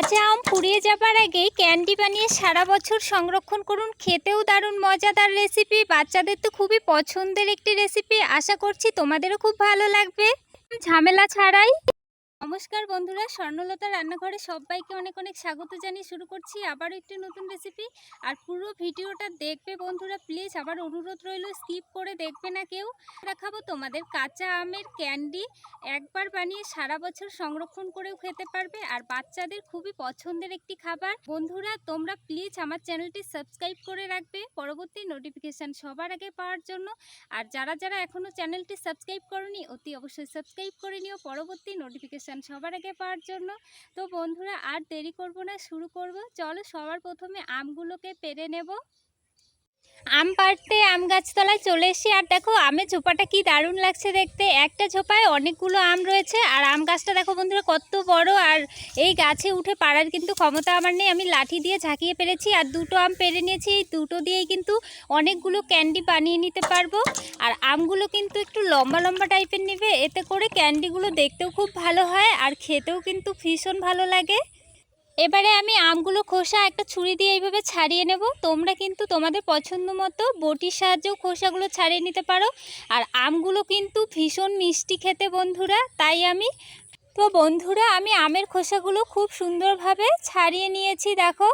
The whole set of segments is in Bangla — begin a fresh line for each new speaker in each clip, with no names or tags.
কাঁচা আম পুড়িয়ে যাবার আগেই ক্যান্ডি বানিয়ে সারা বছর সংরক্ষণ করুন। খেতেও দারুণ মজাদার রেসিপি বাচ্চাদের তো খুবই পছন্দের একটি রেসিপি আশা করছি তোমাদেরও খুব ভালো লাগবে। ঝামেলা ছাড়াই নমস্কার বন্ধুরা, স্বর্ণলতা রান্নাঘরে সবাইকে অনেক অনেক স্বাগত জানিয়ে শুরু করছি আবারও একটি নতুন রেসিপি আর পুরো ভিডিওটা দেখবে বন্ধুরা প্লিজ আবার অনুরোধ রইল স্কিপ করে দেখবে না কেউ। দেখাবো তোমাদের কাঁচা আমের ক্যান্ডি একবার বানিয়ে সারা বছর সংরক্ষণ করেও খেতে পারবে। আর বাচ্চাদের খুবই পছন্দের একটি খাবার। বন্ধুরা, তোমরা প্লিজ আমার চ্যানেলটি সাবস্ক্রাইব করে রাখবে, পরবর্তী নোটিফিকেশান সবার আগে পাওয়ার জন্য। আর যারা যারা এখনও চ্যানেলটি সাবস্ক্রাইব করনি, অতি অবশ্যই সাবস্ক্রাইব করে নিও। পরবর্তী নোটিফিকেশান সবার আগে পাওয়ার জন্য। তো বন্ধুরা আর দেরি করব না, শুরু করব। চলো সবার প্রথমে আমগুলোকে পেরে নেব। আম পাড়তে আম গাছতলায় চলে এসেছি। আর দেখো, আমের ঝোপাটা কি দারুণ লাগছে দেখতে। একটা ঝোপায় অনেকগুলো আম রয়েছে। আর আম গাছটা দেখো বন্ধুরা, কত বড়। আর এই গাছে উঠে পাড়ার কিন্তু ক্ষমতা আমার নেই। আমি লাঠি দিয়ে ঝাঁকিয়ে পেরেছি আর দুটো আম পেরে নিয়েছি। এই দুটো দিয়েই কিন্তু অনেকগুলো ক্যান্ডি বানিয়ে নিতে পারব। আর আমগুলো কিন্তু একটু লম্বা লম্বা টাইপের নেবে। এতে করে ক্যান্ডিগুলো দেখতেও খুব ভালো হয়। আর খেতেও কিন্তু ভীষণ ভালো লাগে। এবারে আমি আমগুলো খোসা একটা ছুরি দিয়ে এইভাবে ছাড়িয়ে নেব। তোমরা কিন্তু তোমাদের পছন্দ মতো বটির সাহায্যেও খোসাগুলো ছাড়িয়ে নিতে পারো। আর আমগুলো কিন্তু ভীষণ মিষ্টি খেতে বন্ধুরা, তাই আমি তো বন্ধুরা, আমি আমের খোসাগুলো খুব সুন্দরভাবে ছাড়িয়ে নিয়েছি, দেখো।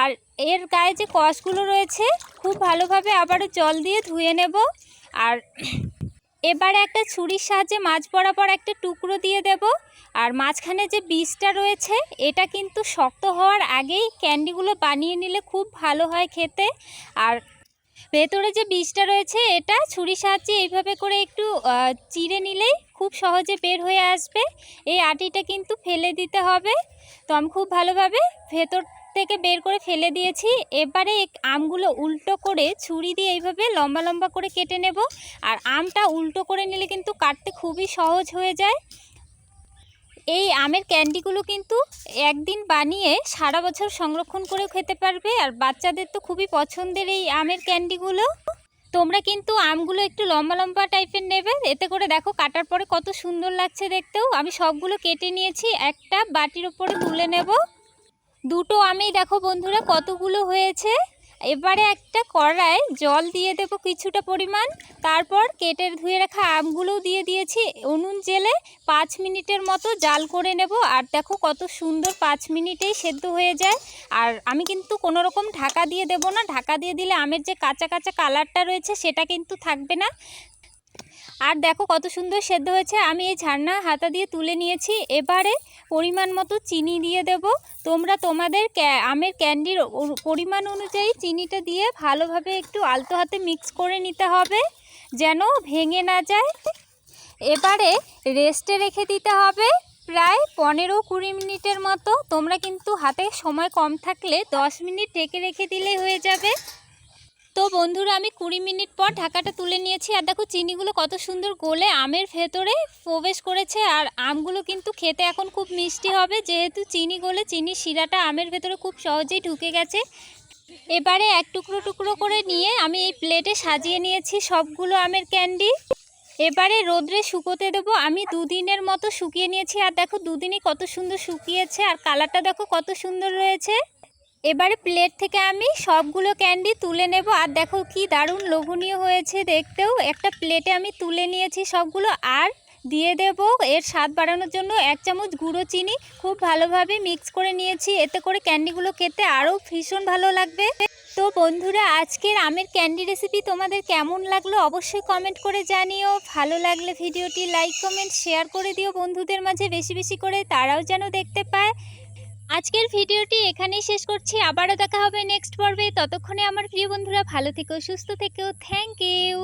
আর এর গায়ে যে কষগুলো রয়েছে, খুব ভালোভাবে আবারও জল দিয়ে ধুয়ে নেব। আর এবারে একটা ছুরির সাহায্যে মাছ বরাবর একটা টুকরো দিয়ে দেব। আর মাঝখানে যে বীজটা রয়েছে, এটা কিন্তু শক্ত হওয়ার আগেই ক্যান্ডিগুলো বানিয়ে নিলে খুব ভালো হয় খেতে। আর ভেতরে যে বীজটা রয়েছে, এটা ছুরির সাহায্যে এইভাবে করে একটু চিড়ে নিলেই খুব সহজে বের হয়ে আসবে। এই আটিটা কিন্তু ফেলে দিতে হবে। তো আমি খুব ভালোভাবে ভেতর থেকে বের করে ফেলে দিয়েছি। এবারে আমগুলো উল্টো করে ছুরি দিয়ে এইভাবে লম্বা লম্বা করে কেটে নেব। আর আমটা উল্টো করে নিলে কিন্তু কাটতে খুবই সহজ হয়ে যায়। এই আমের ক্যান্ডিগুলো কিন্তু একদিন বানিয়ে সারা বছর সংরক্ষণ করেও খেতে পারবে। আর বাচ্চাদের তো খুবই পছন্দের এই আমের ক্যান্ডিগুলো। তোমরা কিন্তু আমগুলো একটু লম্বা লম্বা টাইপের নেবে। এতে করে দেখো কাটার পরে কত সুন্দর লাগছে দেখতেও। আমি সবগুলো কেটে নিয়েছি। একটা বাটির ওপরে তুলে নেব। দুটো আমি দেখো বন্ধুরা কতগুলো হয়েছে। এবারে একটা কড়ায় জল দিয়ে দেবো কিছুটা পরিমাণ। তারপর কেটে ধুয়ে রাখা আমগুলোও দিয়ে দিয়েছি। উনুন জেলে পাঁচ মিনিটের মতো জাল করে নেব। আর দেখো কত সুন্দর পাঁচ মিনিটেই সেদ্ধ হয়ে যায়। আর আমি কিন্তু কোনো রকম ঢাকা দিয়ে দেব না। ঢাকা দিয়ে দিলে আমের যে কাঁচা কাঁচা কালারটা রয়েছে সেটা কিন্তু থাকবে না। আর দেখো কত সুন্দর সেদ্ধ হয়েছে। আমি এই ঝান্না হাতা দিয়ে তুলে নিয়েছি। এবারে পরিমাণ মতো চিনি দিয়ে দেব। তোমরা তোমাদের আমের ক্যান্ডির পরিমাণ অনুযায়ী চিনিটা দিয়ে ভালোভাবে একটু আলতো হাতে মিক্স করে নিতে হবে, যেন ভেঙে না যায়। এবারে রেস্টে রেখে দিতে হবে প্রায় পনেরো কুড়ি মিনিটের মতো। তোমরা কিন্তু হাতে সময় কম থাকলে দশ মিনিট ঢেকে রেখে দিলেই হয়ে যাবে। তো বন্ধুরা, আমি কুড়ি মিনিট পর ঢাকাটা তুলে নিয়েছি। আর দেখো, চিনিগুলো কত সুন্দর গলে আমের ভেতরে প্রবেশ করেছে। আর আমগুলো কিন্তু খেতে এখন খুব মিষ্টি হবে। যেহেতু চিনি গলে চিনি শিরাটা আমের ভেতরে খুব সহজেই ঢুকে গেছে। এবারে এক টুকরো টুকরো করে নিয়ে আমি এই প্লেটে সাজিয়ে নিয়েছি সবগুলো আমের ক্যান্ডি। এবারে রোদ্রে শুকোতে দেবো। আমি দুদিনের মতো শুকিয়ে নিয়েছি। আর দেখো, দুদিনই কত সুন্দর শুকিয়েছে। আর কালারটা দেখো, কত সুন্দর রয়েছে। এবারে প্লেট থেকে আমি সবগুলো ক্যান্ডি তুলে নেব। আর দেখো কি দারুণ লোভনীয় হয়েছে দেখতেও। একটা প্লেটে আমি তুলে নিয়েছি সবগুলো আর দিয়ে দেব। এর স্বাদ বাড়ানোর জন্য এক চামচ গুঁড়ো চিনি খুব ভালোভাবে মিক্স করে নিয়েছি। এতে করে ক্যান্ডিগুলো খেতে আরও ভীষণ ভালো লাগবে। তো বন্ধুরা, আজকের আমের ক্যান্ডি রেসিপি তোমাদের কেমন লাগল অবশ্যই কমেন্ট করে জানিও। ভালো লাগলে ভিডিওটি লাইক কমেন্ট শেয়ার করে দিও বন্ধুদের মাঝে। বেশি বেশি করে তারাও যেন দেখতে পায়। আজকের ভিডিওটি এখানেই শেষ করছি। আবারও দেখা হবে নেক্সট পর্বে। ততক্ষণে আমার প্রিয় বন্ধুরা, ভালো থেকো, সুস্থ থেকো। Thank you